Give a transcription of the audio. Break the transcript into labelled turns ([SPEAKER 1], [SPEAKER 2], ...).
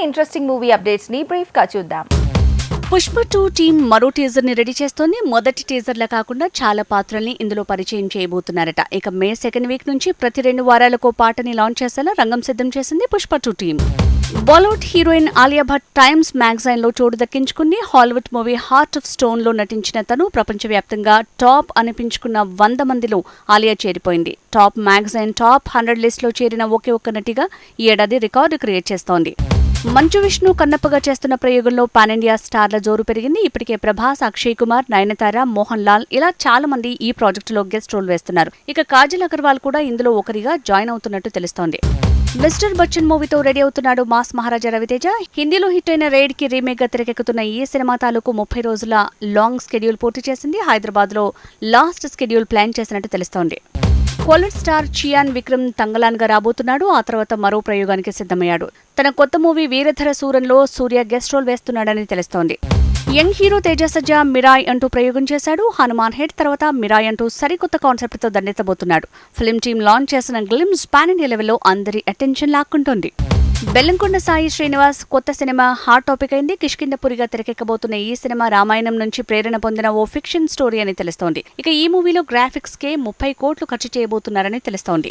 [SPEAKER 1] మరిన్ని interesting movie అప్డేట్స్ని బ్రీఫ్గా చూద్దాం.
[SPEAKER 2] పుష్ప టూ టీం మరో టీజర్ని రెడీ చేస్తోంది. మొదటి టీజర్లా కాకుండా చాలా పాత్రల్ని ఇందులో పరిచయం చేయబోతున్నారట. ఇక మే సెకండ్ వీక్ నుంచి ప్రతి రెండు వారాలకు పాటని లాంచ్ చేసేలా రంగం సిద్ధం చేసింది Pushpa two team Bollywood heroine Alia Bhatt Times మ్యాగజైన్లో చోటు దక్కించుకుని హాలీవుడ్ మూవీ హార్ట్ ఆఫ్ స్టోన్లో నటించిన తను ప్రపంచవ్యాప్తంగా టాప్ అనిపించుకున్న వంద మందిలో ఆలియా చేరిపోయింది. టాప్ మ్యాగజైన్ టాప్ హండ్రెడ్ లిస్ట్లో చేరిన ఒకే ఒక్క నటిగా ఈ ఏడాది రికార్డు క్రియేట్ చేస్తోంది. మంచు విష్ణు కన్నప్పగా చేస్తున్న ప్రయోగంలో పాన్ ఇండియా స్టార్ల జోరు పెరిగింది. ఇప్పటికే ప్రభాస్ అక్షయ్ కుమార్ నయనతార మోహన్ లాల్ ఇలా చాలా మంది ఈ ప్రాజెక్టులో గెస్ట్ రోల్ వేస్తున్నారు. ఇక కాజల్ అగర్వాల్ కూడా ఇందులో ఒకరిగా జాయిన్ అవుతున్నట్టు తెలుస్తోంది. మిస్టర్ బచ్చన్ మూవీతో రెడీ అవుతున్నాడు మాస్ మహారాజా రవితేజ. హిందీలో హిట్ అయిన రైడ్కి రీమేక్గా తెరకెక్కుతున్న ఈ సినిమా తాలూకు ముప్పై రోజుల లాంగ్ స్కెడ్యూల్ పూర్తి చేసింది. హైదరాబాద్లో లాస్ట్ స్కెడ్యూల్ ప్లాన్ చేసినట్టు తెలుస్తోంది. కోలర్ స్టార్ చియాన్ విక్రమ్ తంగలాన్గా రాబోతున్నాడు. ఆ తర్వాత మరో ప్రయోగానికి సిద్ధమయ్యాడు. తన కొత్త మూవీ వీరధర సూరంలో సూర్య గెస్ట్ రోల్ వేస్తున్నాడని తెలుస్తోంది. యంగ్ హీరో తేజసజ్జ మిరాయ్ అంటూ ప్రయోగం చేశాడు. హనుమాన్ హెడ్ తర్వాత మిరాయ్ అంటూ సరికొత్త కాన్సెప్ట్తో దండెత్తబోతున్నాడు. ఫిల్మ్ టీం లాంచ్ చేసిన గ్లిమ్స్ పాన్ ఇండియా లెవెల్లో అందరి అటెన్షన్ లాక్కుంటోంది. బెల్లంకొండ సాయి శ్రీనివాస్ కొత్త సినిమా హాట్ టాపిక్ అయింది. కిష్కిందపురిగా తెరకెక్కబోతున్న ఈ సినిమా రామాయణం నుంచి ప్రేరణ పొందిన ఓ ఫిక్షన్ స్టోరీ అని తెలుస్తోంది. ఇక ఈ మూవీలో గ్రాఫిక్స్ కే ముప్పై కోట్లు ఖర్చు చేయబోతున్నారని తెలుస్తోంది.